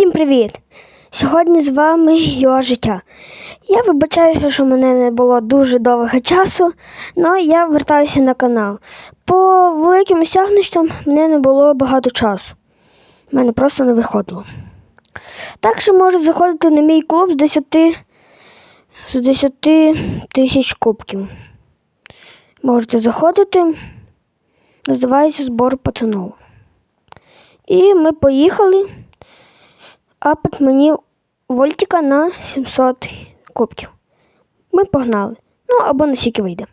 Всім привіт! Сьогодні з вами Йожиття. Я вибачаюся, що мене не було дуже довго часу, але я вертаюся на канал. По великим осягнущам мене не було багато часу. У мене просто не виходило. Так що можу заходити на мій клуб з 10, з 10 тисяч кубків. Можете заходити. Називається збор пацанов. І ми поїхали апать мені вольтика на 700 кубків. Ми погнали. Ну або на скільки вийде.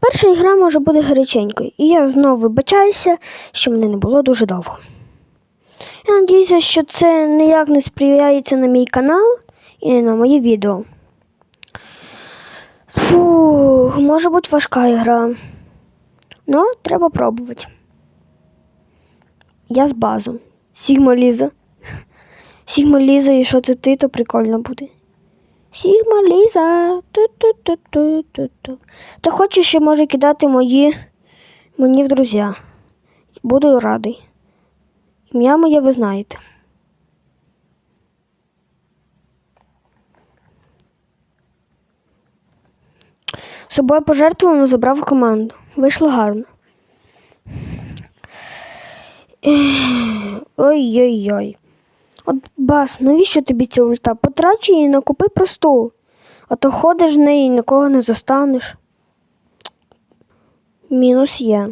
Перша ігра може бути гаряченькою, і я знову вибачаюся, що мене не було дуже довго. Я надіюся, що це ніяк не сприяється на мій канал і на мої відео. Фу, може бути важка ігра. Ну, треба пробувати. Я з базом. Сігма Ліза. Сігма Ліза, і що це ти, то прикольно буде. Сігма Ліза. Ту-ту-ту-ту-ту-ту. Хочеш ще може кидати мої мені в друзі. Буду радий. Ім'я моє ви знаєте. З собою пожертвовано забрав команду. Вийшло гарно. Ой-ой-ой. От бас, навіщо тобі ця ульта? Потрачу її на купи просту. А то ходиш в неї і нікого не застанеш. Мінус є.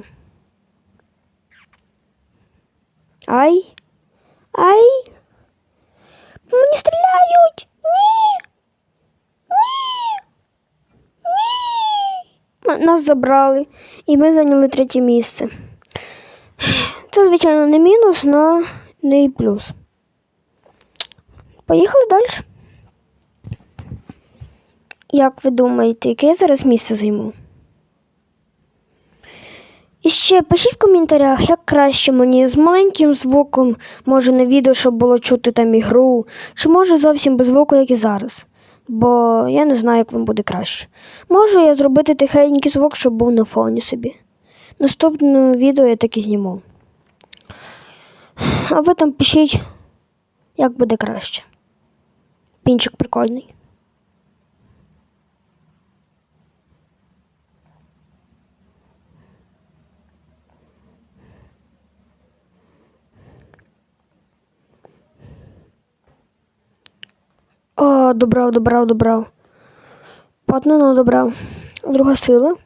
Ай. Ай. Мені стріляють. Ні. Ні. Ні. Нас забрали, і ми зайняли третє місце. Це, звичайно, не мінус, але не і плюс. Поїхали далі. Як ви думаєте, яке я зараз місце займу? І ще пишіть в коментарях, як краще мені з маленьким звуком, може на відео, щоб було чути там ігру, чи може зовсім без звуку, як і зараз. Бо я не знаю, як вам буде краще. Можу я зробити тихенький звук, щоб був на фоні собі. Наступне відео я так і зніму. А ви там пишіть, як буде краще. Пінчик прикольний. О, добрав, добрав, добрав. Потно, ну добрав. Друга сила.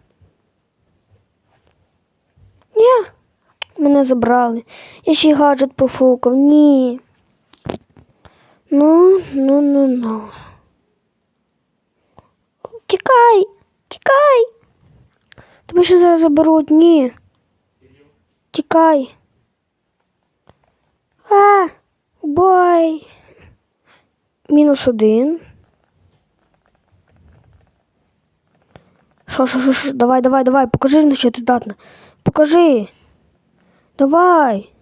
Ні. Мене забрали. Я ще й гаджет профукав. Ні. Ну, ну, ну, ну. Тікай, тікай. Тебе ще зараз заберуть, ні. Тікай. А, бой. Мінус один. Що, що, що, що? Давай, давай, давай, покажи, на що ти здатна. Покажи. Давай.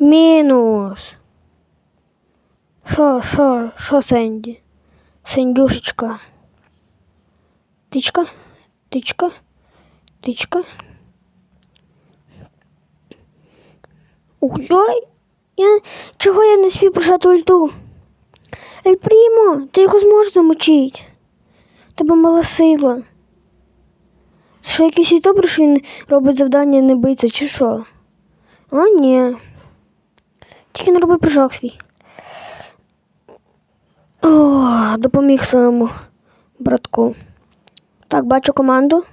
Мінус. Що, що, що, Сенді? Сендюшечка. Тичка, тичка, тичка. Ой, я... чого я не спів прожати ульту? Ель Прімо, ти його зможеш замочити. Тебе мала сила. Що якийсь ютубер, що він робить завдання не биться, чи що? А, ні. Тільки не роби прыжок свій. О, допоміг своєму братку. Так, бачу команду.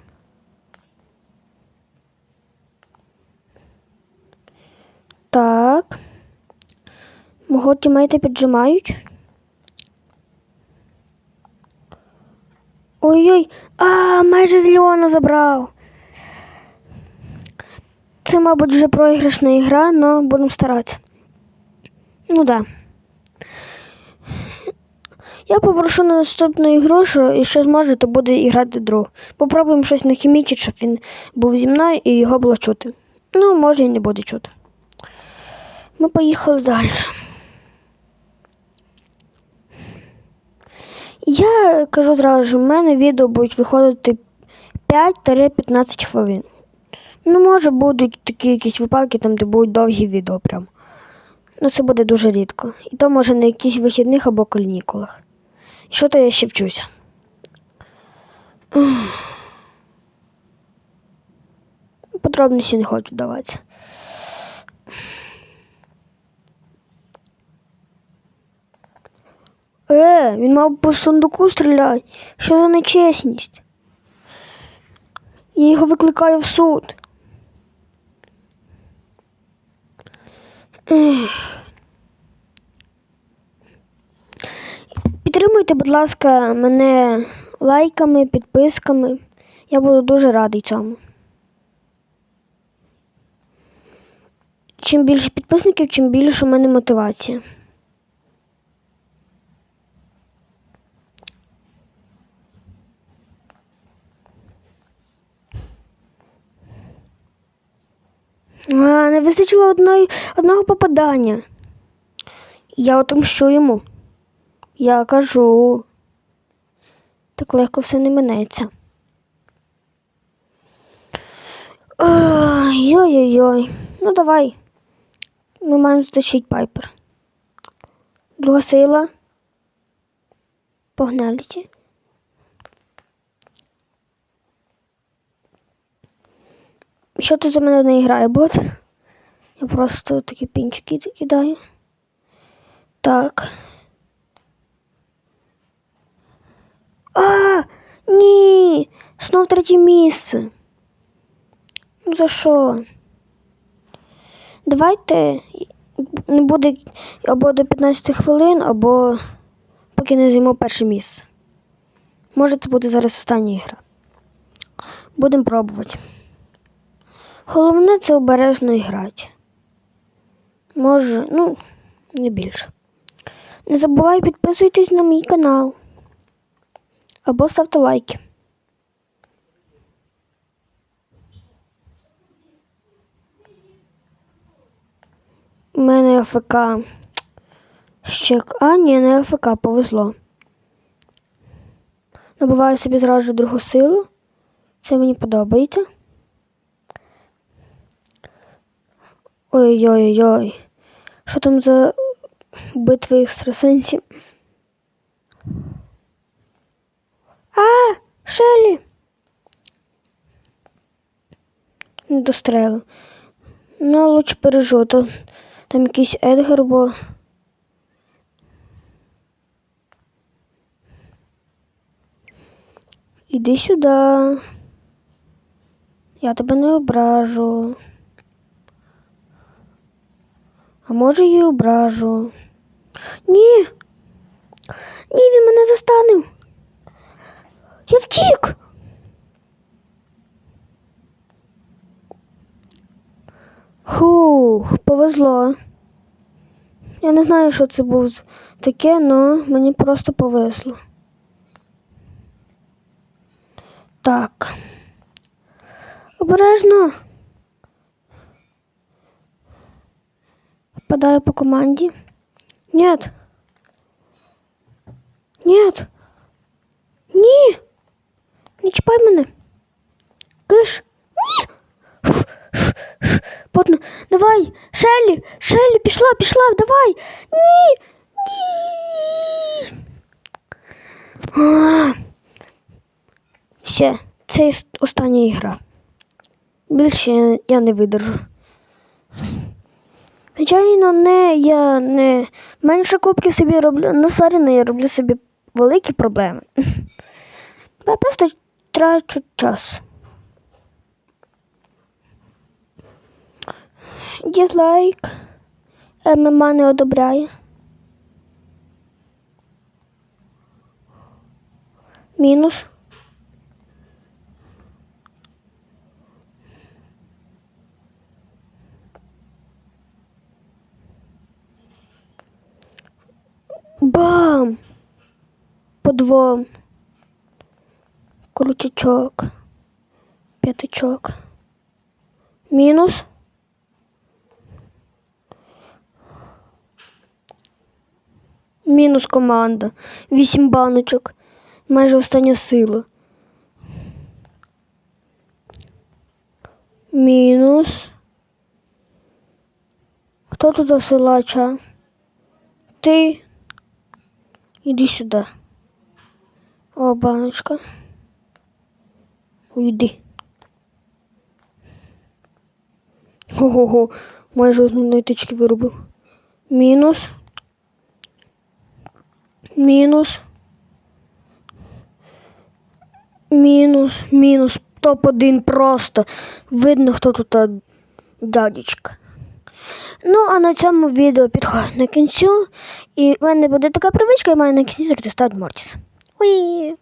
Так. Мого тімейти піджимають. Ой-ой, а, майже з Леона забрав. Це, мабуть, вже проіграшна ігра, але будемо старатися. Ну да. Я попрошу на наступну ігру, що якщо зможе, то буде грати друг. Попробуємо щось нахімічити, щоб він був зі мною і його було чути. Ну, може і не буде чути. Ми поїхали далі. Я кажу зразу, що в мене відео будуть виходити 5-15 хвилин. Ну, може, будуть такі якісь випадки, там, де будуть довгі відео прям. Ну, це буде дуже рідко. І то може на якихось вихідних або канікулах. Що то я ще вчуся? Подробності не хочу вдаватися. Е, він мав по сундуку стріляти. Що за нечесність? Я його викликаю в суд. Ех. Підтримуйте, будь ласка, мене лайками, підписками. Я буду дуже радий цьому. Чим більше підписників, чим більше у мене мотивація. А, не вистачило одної, одного попадання. Я отомщу йому. Я кажу. Так легко все не минеться. Ой, Ой-ой-ой. Ну давай. Ми маємо стачити пайпер. Друга сила. Погнали. Що тут за мене не грає бот? Я просто такі пінчики кидаю. Так. А, ні! Знов третє місце. Ну за що? Давайте не буде або до 15 хвилин, або поки не займу перше місце. Може, це буде зараз остання гра. Будемо пробувати. Головне це обережно грати. Може, ну, не більше. Не забувай підписуйтесь на мій канал. Або ставте лайки. У мене АФК. Ще... А, ні, не АФК, повезло. Набиваю собі зразу другу силу. Це мені подобається. Ой-ой-ой. Що там за битви екстрасенсів? А, Шелі. Не дострелив. Ну, лучше пережу, то там якийсь Едгар, бо. Іди сюди. Я тебе не ображу. А може і ображу. Ні. Ні, він мене застанив. Я втік. Хух, повезло. Я не знаю, що це був таке, але мені просто повезло. Так. Обережно. Попадаю по команді. Нет. Нет. Ні. Не чіпай мене. Киш. Ні. Потно. Давай. Шелі. Шелі, пішла, пішла, давай. Ні. Ні. А. Все. Це остання гра. Більше я- не видержу. Звичайно, не я не менше кубків собі роблю. На Саріна я роблю собі великі проблеми. Я просто трачу час. Дізлайк. ММА не одобряє. Мінус. Бам! По двом. Крутячок. П'ятачок. Мінус. Мінус команда. Вісім баночок. Майже остання сила. Мінус. Хто тут силача? Ти. Іди сюди. О, баночка. Уйди. Ого-го, майже основної тички виробив. Мінус. Мінус. Мінус, мінус. Топ-1 просто. Видно, хто тут дядечка. Ну, а на цьому відео підходить на кінцю. І в мене буде така привичка, я маю на кінці завжди ставити Мортіс. Уї!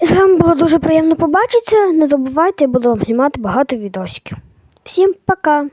І з вами було дуже приємно побачитися. Не забувайте, я буду вам знімати багато відосиків. Всім пока!